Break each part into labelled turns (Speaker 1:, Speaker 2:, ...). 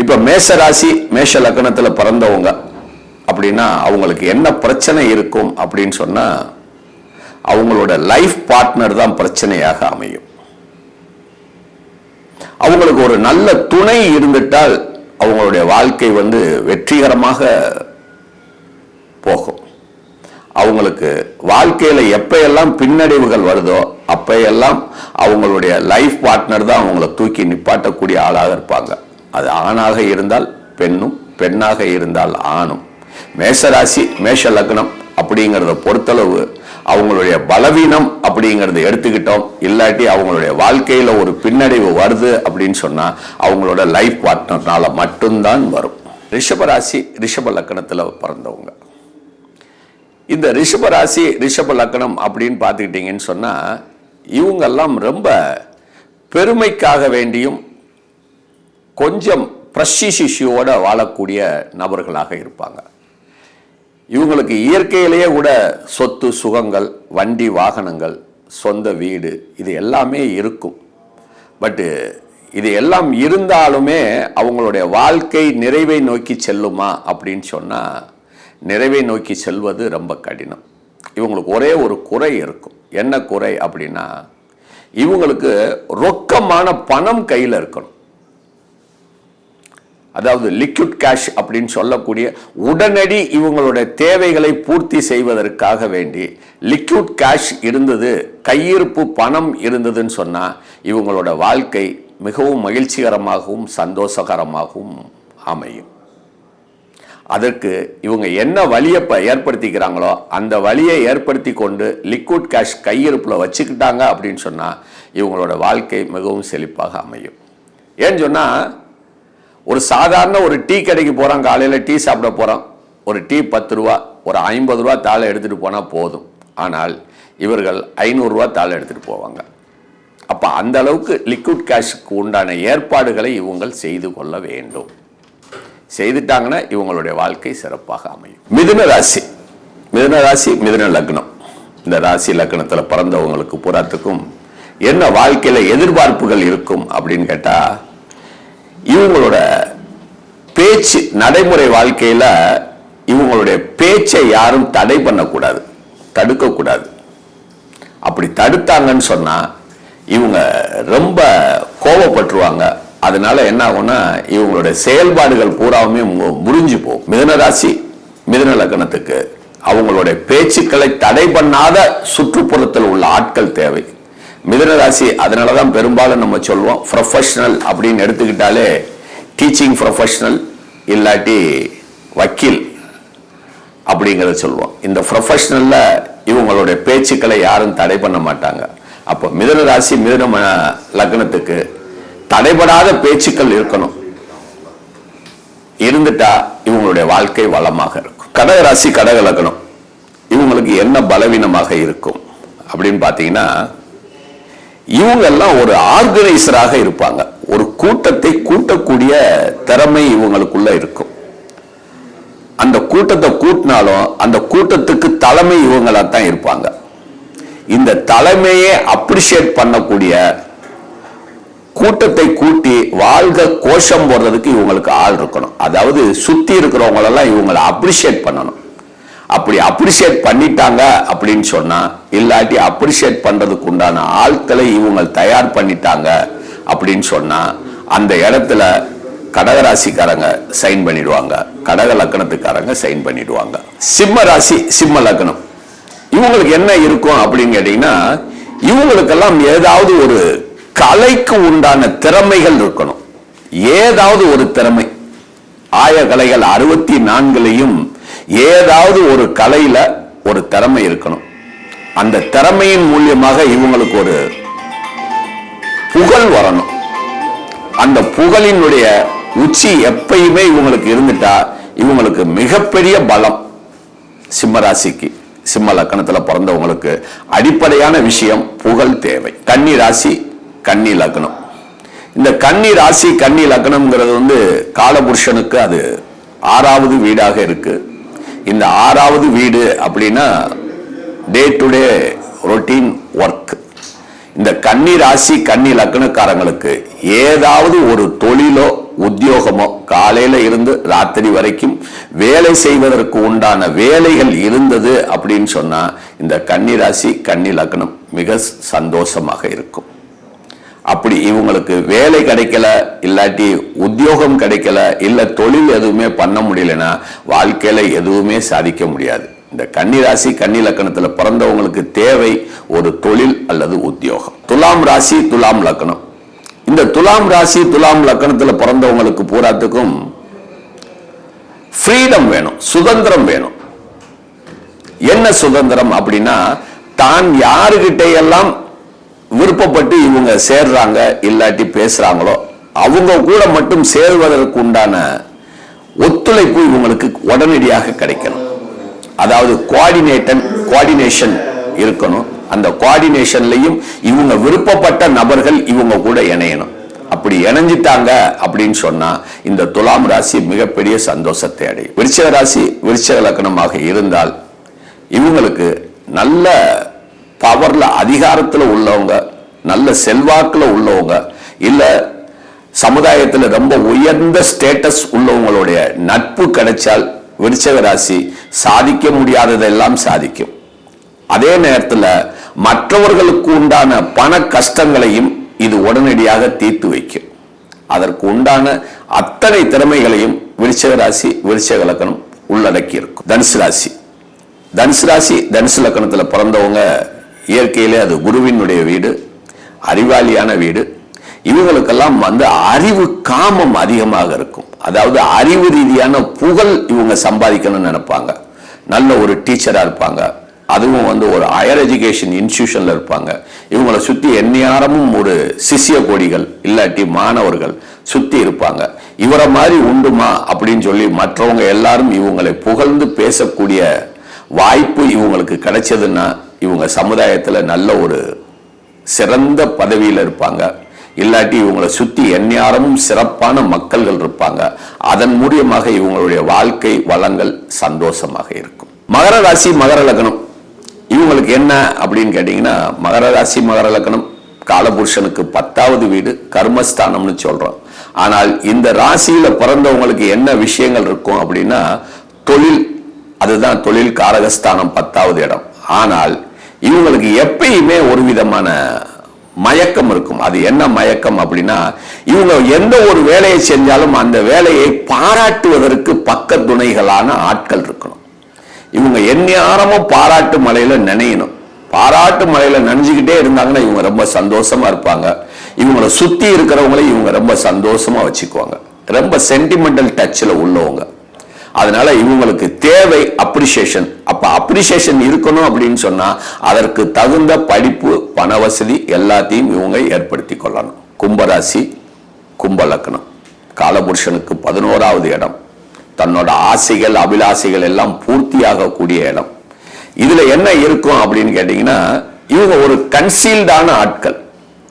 Speaker 1: இப்போ மேஷ ராசி மேஷ லக்னத்தில் பிறந்தவங்க அப்படின்னா அவங்களுக்கு என்ன பிரச்சனை இருக்கும் அப்படின்னு சொன்னால் அவங்களோட லைஃப் பார்ட்னர் தான் பிரச்சனையாக அமையும். அவங்களுக்கு ஒரு நல்ல துணை இருந்துட்டால் அவங்களுடைய வாழ்க்கை வந்து வெற்றிகரமாக போகும். அவங்களுக்கு வாழ்க்கையில் எப்பயெல்லாம் பின்னடைவுகள் வருதோ அப்பையெல்லாம் அவங்களுடைய லைஃப் பார்ட்னர் தான் அவங்கள தூக்கி நிப்பாட்டக்கூடிய ஆளாக இருப்பாங்க. அது ஆணாக இருந்தால் பெண்ணும் பெண்ணாக இருந்தால் ஆணும். மேஷராசி மேஷ லக்னம் அப்படிங்கிறத பொறுத்தளவு அவங்களுடைய பலவீனம் அப்படிங்கிறத எடுத்துக்கிட்டோம். இல்லாட்டி அவங்களுடைய வாழ்க்கையில் ஒரு பின்னடைவு வருது அப்படின்னு சொன்னால் அவங்களோட லைஃப் பார்ட்னர்னால மட்டும்தான் வரும். ரிஷபராசி ரிஷப லக்கணத்துல பிறந்தவங்க. இந்த ரிஷபராசி ரிஷப லக்னம் அப்படின்னு பார்த்துக்கிட்டிங்கன்னு சொன்னால் இவங்கெல்லாம் ரொம்ப பெருமைக்காக வேண்டியும் கொஞ்சம் பிரஷிசிஷியோட வாழக்கூடிய நபர்களாக இருப்பாங்க. இவங்களுக்கு இயற்கையிலேயே கூட சொத்து சுகங்கள் வண்டி வாகனங்கள் சொந்த வீடு இது எல்லாமே இருக்கும். பட்டு இது எல்லாம் இருந்தாலுமே அவங்களுடைய வாழ்க்கை நிறைவை நோக்கி செல்லுமா அப்படின்னு சொன்னால் நிறைவை நோக்கி செல்வது ரொம்ப கடினம். இவங்களுக்கு ஒரே ஒரு குறை இருக்கும். என்ன குறை அப்படின்னா இவங்களுக்கு ரொக்கமான பணம் கையில் இருக்கணும். அதாவது லிக்விட் கேஷ் அப்படின்னு சொல்லக்கூடிய உடனடி இவங்களுடைய தேவைகளை பூர்த்தி செய்வதற்காக வேண்டி லிக்விட் கேஷ் இருந்தது கையிருப்பு பணம் இருந்ததுன்னு சொன்னால் இவங்களோட வாழ்க்கை மிகவும் மகிழ்ச்சிகரமாகவும் சந்தோஷகரமாகவும் அமையும். அதற்கு இவங்க என்ன வழியை ப ஏற்படுத்திக்கிறாங்களோ அந்த வழியை ஏற்படுத்தி கொண்டு லிக்விட் கேஷ் கையிருப்பில் வச்சுக்கிட்டாங்க அப்படின்னு சொன்னால் இவங்களோட வாழ்க்கை மிகவும் செழிப்பாக அமையும். ஏன்னு சொன்னால் ஒரு சாதாரண ஒரு டீ கடைக்கு போகிறோம் காலையில் டீ சாப்பிட போகிறோம் ஒரு டீ பத்து ரூபா ஒரு ஐம்பது ரூபா தாளை எடுத்துகிட்டு போனால் போதும். ஆனால் இவர்கள் ஐநூறுரூவா தாளை எடுத்துகிட்டு போவாங்க. அப்போ அந்த அளவுக்கு லிக்விட் கேஷுக்கு உண்டான ஏற்பாடுகளை இவங்கள் செய்து கொள்ள வேண்டும். செய்துட்டாங்கன்னா இவங்களுடைய வாழ்க்கை சிறப்பாக அமையும். மிதுன ராசி. மிதுன ராசி மிதுன லக்னம். இந்த ராசி லக்னத்தில் பிறந்தவங்களுக்கு புறாத்துக்கும் என்ன வாழ்க்கையில் எதிர்பார்ப்புகள் இருக்கும் அப்படின்னு கேட்டால் இவங்களோட பேச்சு நடைமுறை வாழ்க்கையில் இவங்களுடைய பேச்சை யாரும் தடை பண்ணக்கூடாது தடுக்கக்கூடாது. அப்படி தடுத்தாங்கன்னு சொன்னால் இவங்க ரொம்ப கோபப்பட்டுருவாங்க. அதனால என்ன ஆகும்னா இவங்களுடைய செயல்பாடுகள் பூராவுமே மு- முறிஞ்சு போகும். மிதனராசி மிதன லக்னத்துக்கு அவங்களுடைய பேச்சுக்களை தடை பண்ணாத சுற்றுப்புறத்தில் உள்ள ஆட்கள் தேவை. மிதுன ராசி அதனால தான் பெரும்பாலும் நம்ம சொல்லுவோம் ப்ரொஃபஷனல் அப்படின்னு எடுத்துக்கிட்டாலே டீச்சிங் ப்ரொஃபஷனல் இல்லாட்டி வக்கீல் அப்படிங்கிறத சொல்லுவோம் இந்த ப்ரொஃபஷ்னலில் இவங்களுடைய பேச்சுக்களை யாரும் தடை பண்ண மாட்டாங்க. அப்போ மிதுன ராசி மிதுன லக்னத்துக்கு தடைபடாத பேச்சுக்கள் இருக்கணும். இருந்துட்டா இவங்களுடைய வாழ்க்கை வளமாக இருக்கும். கடக ராசி கடக லக்னம். இவங்களுக்கு என்ன பலவீனமாக இருக்கும் அப்படின்னு பார்த்தீங்கன்னா இவங்கெல்லாம் ஒரு ஆர்கனைசராக இருப்பாங்க. ஒரு கூட்டத்தை கூட்டக்கூடிய திறமை இவங்களுக்குள்ள இருக்கும். அந்த கூட்டத்தை கூட்டினாலும் அந்த கூட்டத்துக்கு தலைமை இவங்களா தான் இருப்பாங்க. இந்த தலைமையை அப்ரிஷியேட் பண்ணக்கூடிய கூட்டத்தை கூட்டி வாழ்க கோஷம் போடுறதுக்கு இவங்களுக்கு ஆள் இருக்கணும். அதாவது சுத்தி இருக்கிறவங்களெல்லாம் இவங்களை அப்ரிஷியேட் பண்ணணும். அப்படி அப்ரிஷியேட் பண்ணிட்டாங்க அப்படின்னு சொன்னா இல்லாட்டி அப்ரிஷியேட் பண்றதுக்கு உண்டான ஆட்களை இவங்க தயார் பண்ணிட்டாங்க அப்படின்னு சொன்னா அந்த இடத்துல கடகராசிக்காரங்க சைன் பண்ணிடுவாங்க. கடக லக்கணத்துக்காரங்க சைன் பண்ணிடுவாங்க. சிம்ம ராசி சிம்ம லக்னம் இவங்களுக்கு என்ன இருக்கும் அப்படின்னு கேட்டீங்கன்னா இவங்களுக்கெல்லாம் ஏதாவது ஒரு கலைக்கு உண்டான திறமைகள் இருக்கணும். ஏதாவது ஒரு திறமை. ஆய கலைகள் அறுபத்தி நான்குலையும் ஏதாவது ஒரு கலையில ஒரு திறமை இருக்கணும். அந்த திறமையின் மூலியமாக இவங்களுக்கு ஒரு புகழ் வரணும். அந்த புகழினுடைய உச்சி எப்பயுமே இவங்களுக்கு இருந்துட்டா இவங்களுக்கு மிகப்பெரிய பலம். சிம்மராசிக்கு சிம்ம லக்கணத்தில் பிறந்தவங்களுக்கு அடிப்படையான விஷயம் புகழ் தேவை. கன்னி ராசி கன்னி லக்னம் இந்த கன்னி ராசி கன்னி லக்னம்ங்கிறது வந்து காலபுருஷனுக்கு அது ஆறாவது வீடாக இருக்கு. இந்த ஆறாவது வீடு அப்படின்னா day to day routine work இந்த கன்னி ராசி கன்னி லக்னக்காரங்களுக்கு ஏதாவது ஒரு தொழிலோ உத்தியோகமோ காலையில இருந்து ராத்திரி வரைக்கும் வேலை செய்வதற்கு உண்டான வேலைகள் இருந்தது அப்படின்னு சொன்னா இந்த கன்னி ராசி கன்னி லக்னம் மிக சந்தோஷமாக இருக்கும். அப்படி இவங்களுக்கு வேலை கிடைக்கல இல்லாட்டி உத்தியோகம் கிடைக்கல இல்லை தொழில் எதுவுமே பண்ண முடியலன்னா வாழ்க்கையில எதுவுமே சாதிக்க முடியாது. இந்த கன்னி ராசி கன்னி லக்கணத்துல பிறந்தவங்களுக்கு தேவை ஒரு தொழில் அல்லது உத்தியோகம். துலாம் ராசி துலாம் லக்கணம். இந்த துலாம் ராசி துலாம் லக்கணத்துல பிறந்தவங்களுக்கு பூராத்துக்கும் ஃப்ரீடம் வேணும் சுதந்திரம் வேணும். என்ன சுதந்திரம் அப்படின்னா தான் யாருகிட்ட எல்லாம் விருப்பப்பட்டு இவங்க சேர்றாங்க இல்லாட்டி பேசுறாங்களோ அவங்க கூட மட்டும் சேர்வதற்கு உண்டான ஒத்துழைப்பு இவங்களுக்கு உடனடியாக கிடைக்கணும். அதாவது கோஆர்டினேட்டன் குவாடினேஷன் இருக்கணும். அந்த கோஆர்டினேஷன்லையும் இவங்க விருப்பப்பட்ட நபர்கள் இவங்க கூட இணையணும். அப்படி இணைஞ்சிட்டாங்க அப்படின்னு சொன்னா இந்த துலாம் ராசி மிகப்பெரிய சந்தோஷத்தை அடையும். விருச்சக ராசி விருச்சக லக்னமாக இருந்தால் இவங்களுக்கு நல்ல பவர்ல அதிகாரத்துல உள்ளவங்க நல்ல செல்வாக்குல உள்ளவங்க இல்ல சமுதாயத்தில் ரொம்ப உயர்ந்த ஸ்டேட்டஸ் உள்ளவங்களுடைய நட்பு கிடைச்சால் விருச்சக ராசி சாதிக்க முடியாததெல்லாம் சாதிக்கும். அதே நேரத்தில் மற்றவர்களுக்கு உண்டான பண கஷ்டங்களையும் இது உடனடியாக தீர்த்து வைக்கும். அதற்கு உண்டான அத்தனை திறமைகளையும் விருச்சக ராசி விருச்சக லக்கணம் உள்ளடக்கி இருக்கும் தனுசு ராசி. தனுசு ராசி தனுசு லக்கணத்தில் பிறந்தவங்க இயற்கையிலே அது குருவினுடைய வீடு அறிவாளியான வீடு. இவங்களுக்கெல்லாம் வந்து அறிவு காமம் அதிகமாக இருக்கும். அதாவது அறிவு ரீதியான புகழ் இவங்க சம்பாதிக்கணும்னு நினைப்பாங்க. நல்ல ஒரு டீச்சராக இருப்பாங்க. அதுவும் வந்து ஒரு ஹையர் எஜுகேஷன் இன்ஸ்டியூஷனில் இருப்பாங்க. இவங்களை சுற்றி எந்நேரமும் ஒரு சிஷ்ய கொடிகள் இல்லாட்டி மாணவர்கள் சுற்றி இருப்பாங்க. இவரை மாதிரி உண்டுமா அப்படின்னு சொல்லி மற்றவங்க எல்லாரும் இவங்களை புகழ்ந்து பேசக்கூடிய வாய்ப்பு இவங்களுக்கு கிடைச்சதுன்னா இவங்க சமுதாயத்துல நல்ல ஒரு சிறந்த பதவியில் இருப்பாங்க. இல்லாட்டி இவங்களை சுத்தி எந்நேரமும் சிறப்பான மக்கள்கள் இருப்பாங்க. அதன் மூலியமாக இவங்களுடைய வாழ்க்கை வளங்கள் சந்தோஷமாக இருக்கும். மகர ராசி மகர லக்னம். இவங்களுக்கு என்ன அப்படின்னு கேட்டீங்கன்னா மகர ராசி மகர லக்னம் காலபுருஷனுக்கு பத்தாவது வீடு கர்மஸ்தானம்னு சொல்றோம். ஆனால் இந்த ராசியில பிறந்தவங்களுக்கு என்ன விஷயங்கள் இருக்கும் அப்படின்னா தொழில். அதுதான் தொழில் காரகஸ்தானம் பத்தாவது இடம். ஆனால் இவங்களுக்கு எப்பயுமே ஒரு விதமான மயக்கம் இருக்கும். அது என்ன மயக்கம் அப்படின்னா இவங்க எந்த ஒரு வேலையை செஞ்சாலும் அந்த வேலையை பாராட்டுவதற்கு பக்க துணைகளான ஆட்கள் இருக்கணும். இவங்க எந்நேரமும் பாராட்டு மலையில நினையணும். பாராட்டு மலையில நினைஞ்சுக்கிட்டே இருந்தாங்கன்னா இவங்க ரொம்ப சந்தோஷமா இருப்பாங்க. இவங்களை சுத்தி இருக்கிறவங்களை இவங்க ரொம்ப சந்தோஷமா வச்சுக்குவாங்க. ரொம்ப சென்டிமெண்டல் டச்சில் உள்ளவங்க. அதனால இவங்களுக்கு தேவை அப்ரிசியேஷன் அப்ப அப்ரிசியேஷன் இருக்கணும் அப்படின்னு சொன்னா அதற்கு தகுந்த படிப்பு பண வசதி எல்லாத்தையும் இவங்க ஏற்படுத்தி கொள்ளணும். கும்பராசி கும்பலக்கணம் காலபுருஷனுக்கு பதினோராவது இடம். தன்னோட ஆசைகள் அபிலாசைகள் எல்லாம் பூர்த்தியாகக்கூடிய இடம். இதுல என்ன இருக்கும் அப்படின்னு கேட்டீங்கன்னா இவங்க ஒரு கன்சீல்டான ஆட்கள்.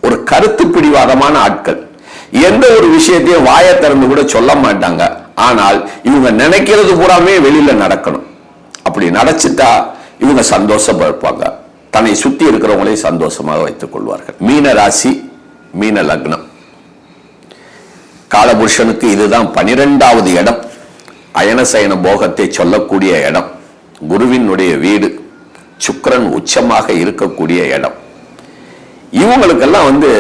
Speaker 1: ஒரு கருத்து பிடிவாதமான ஆட்கள். எந்த ஒரு விஷயத்தையும் வாயை திறந்து கூட சொல்ல மாட்டாங்க. ஆனால் இவங்க நினைக்கிறது பூராமே வெளியில நடக்கணும். அப்படி நடச்சுட்டா இவங்க சந்தோஷப்படுப்பாங்க தன்னை சுத்தி இருக்கிறவங்களையும் சந்தோஷமாக வைத்துக் கொள்வார்கள். மீன ராசி மீன லக்னம். காலபுருஷனுக்கு இதுதான் பனிரெண்டாவது இடம். அயனசயன போகத்தை சொல்லக்கூடிய இடம். குருவினுடைய வீடு சுக்கிரன் உச்சமாக இருக்கக்கூடிய இடம். இவங்களுக்கெல்லாம் வந்து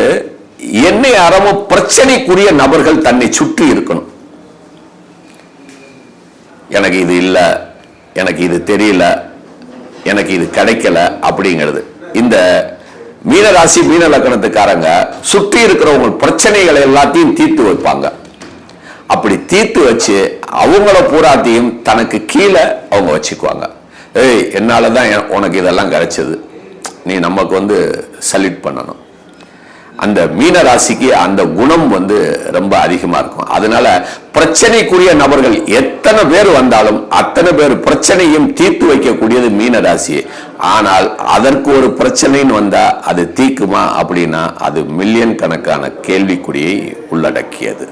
Speaker 1: என்னை அறமும் பிரச்சனைக்குரிய நபர்கள் தன்னை சுற்றி இருக்கணும். எனக்கு இது இல்லை எனக்கு இது தெரியல எனக்கு இது கிடைக்கல அப்படிங்கிறது. இந்த மீனராசி மீன லக்கணத்துக்காரங்க சுற்றி இருக்கிறவங்க பிரச்சனைகளை எல்லாத்தையும் தீர்த்து வைப்பாங்க. அப்படி தீர்த்து வச்சு அவங்கள பூராத்தையும் தனக்கு கீழே அவங்க வச்சுக்குவாங்க. ஏய் என்னால் தான் உனக்கு இதெல்லாம் கிடைச்சது. நீ நமக்கு வந்து சல்யூட் பண்ணணும். அந்த மீன ராசிக்கு அந்த குணம் வந்து ரொம்ப அதிகமாக இருக்கும். அதனால பிரச்சனைக்குரிய நபர்கள் எத்தனை பேர் வந்தாலும் அத்தனை பேர் பிரச்சனையும் தீர்த்து வைக்கக்கூடியது மீன ராசி ஆனால் அதற்கு ஒரு பிரச்சனைன்னு வந்தால் அது தீக்குமா அப்படின்னா அது மில்லியன் கணக்கான கேள்விக்குறியை உள்ளடக்கியது.